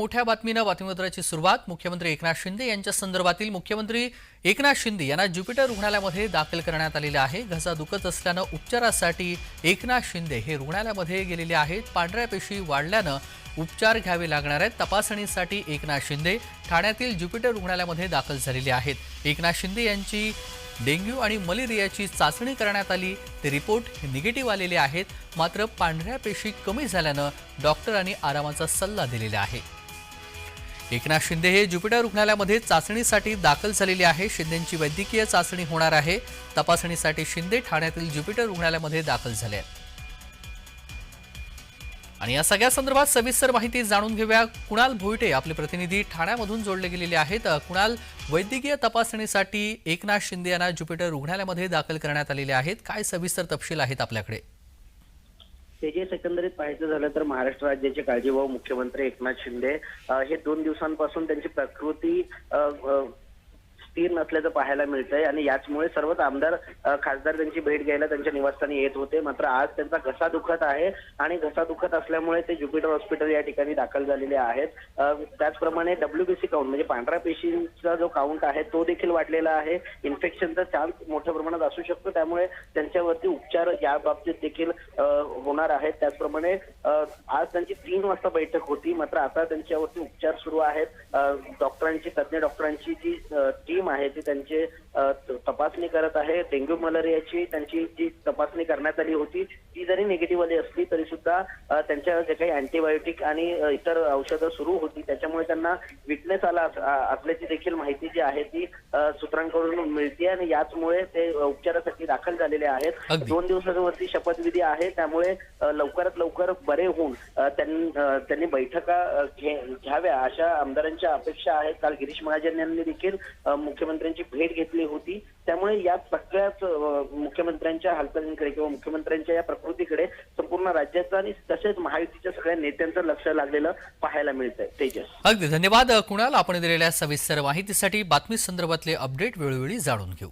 मोठ्या बातमीनं बातमीपत्राची सुरुवात. मुख्यमंत्री एकनाथ शिंदे यांच्या संदर्भातील मुख्यमंत्री एकनाथ शिंदे यांना ज्युपिटर रुग्णालयामध्ये दाखल करण्यात आलेले आहे. घसा दुखत असल्यानं उपचारासाठी एकनाथ शिंदे हे रुग्णालयामध्ये गेलेले आहेत. पांढऱ्या पेशी वाढल्यानं उपचार घ्यावे लागणार आहेत. तपासणीसाठी एकनाथ शिंदे ठाण्यातील ज्युपिटर रुग्णालयामध्ये दाखल झालेले आहेत. एकनाथ शिंदे यांची डेंग्यू आणि मलेरियाची चाचणी करण्यात आली. ते रिपोर्ट निगेटिव्ह आलेले आहेत. मात्र पांढऱ्या पेशी कमी झाल्यानं डॉक्टरांनी आरामाचा सल्ला दिलेला आहे. एकनाथ शिंदे हे ज्युपिटर रुग्णालयामध्ये चाचणीसाठी दाखल झालेले आहे. शिंदेची वैद्यकीय चाचणी होणार आहे. तपासणीसाठी शिंदे ठाण्यातील ज्युपिटर रुग्णालयामध्ये दाखल झाले आहेत. आणि या सगळ्या संदर्भात सविस्तर माहिती जाणून घेऊया. कुणाल भोईटे आपले प्रतिनिधी ठाण्यामधून जोडले गेलेले आहेत. कुणाल वैद्यकीय तपासणीसाठी एकनाथ शिंदे यांना ज्युपिटर रुग्णालयामध्ये दाखल करण्यात आलेले आहेत. काय सविस्तर तपशील आहेत आपल्याकडे? तेजेस एकंदरीत पाहायचं झालं तर महाराष्ट्र राज्याचे काळजीभाऊ मुख्यमंत्री एकनाथ शिंदे हे दोन दिवसांपासून त्यांची प्रकृती स्थिर नसल्याचं पाहायला मिळतंय आणि याचमुळे सर्वच आमदार खासदार त्यांची भेट घ्यायला त्यांच्या निवासस्थानी येत होते. मात्र आज त्यांचा घसा दुखत आहे आणि घसा दुखत असल्यामुळे ते ज्युपिटर हॉस्पिटल या ठिकाणी दाखल झालेले आहेत. अ, त्याचप्रमाणे डब्ल्यूबीसी काउंट म्हणजे पांढऱ्या पेशींचा जो काउंट आहे तो देखील वाढलेला आहे. इन्फेक्शनचा चान्स मोठ्या प्रमाणात असू शकतो. त्यामुळे त्यांच्यावरती उपचार या बाबतीत देखील होणार आहेत. त्याचप्रमाणे आज त्यांची तीन वाजता बैठक होती. मात्र आता त्यांच्यावरती उपचार सुरू आहेत. डॉक्टरांची तज्ज्ञ डॉक्टरांची जी टीम आहे ती त्यांचे तपासणी करत आहे. डेंग्यू मलेरियाची त्यांची जी तपासणी करण्यात आली होती ती जरी निगेटिव्ह आली असली तरी सुद्धा त्यांच्या जे काही अँटीबायोटिक आणि इतर औषधं सुरू होती त्याच्यामुळे त्यांना विकनेस आला असल्याची देखील माहिती जी आहे ती सूत्रांकडून मिळते आणि याचमुळे ते उपचारासाठी दाखल झालेले आहेत. दोन दिवसावरती शपथविधी आहे त्यामुळे लवकरात लवकर बरे होऊन त्यांनी बैठका घ्याव्या अशा आमदारांच्या अपेक्षा आहेत. काल गिरीश महाजन यांनी देखील मुख्यमंत्र्यांची भेट घेतली होती. त्यामुळे या सगळ्याच मुख्यमंत्र्यांच्या हालचालींकडे किंवा मुख्यमंत्र्यांच्या या प्रकृतीकडे संपूर्ण राज्याचं आणि तसेच महायुतीच्या सगळ्या नेत्यांचं लक्ष लागलेलं पाहायला मिळतंय. तेजस. अगदी धन्यवाद. कुणाला कुणाल आपण दिलेल्या सविस्तर माहितीसाठी बातमी संदर्भातले अपडेट वेळोवेळी जाणून घेऊ.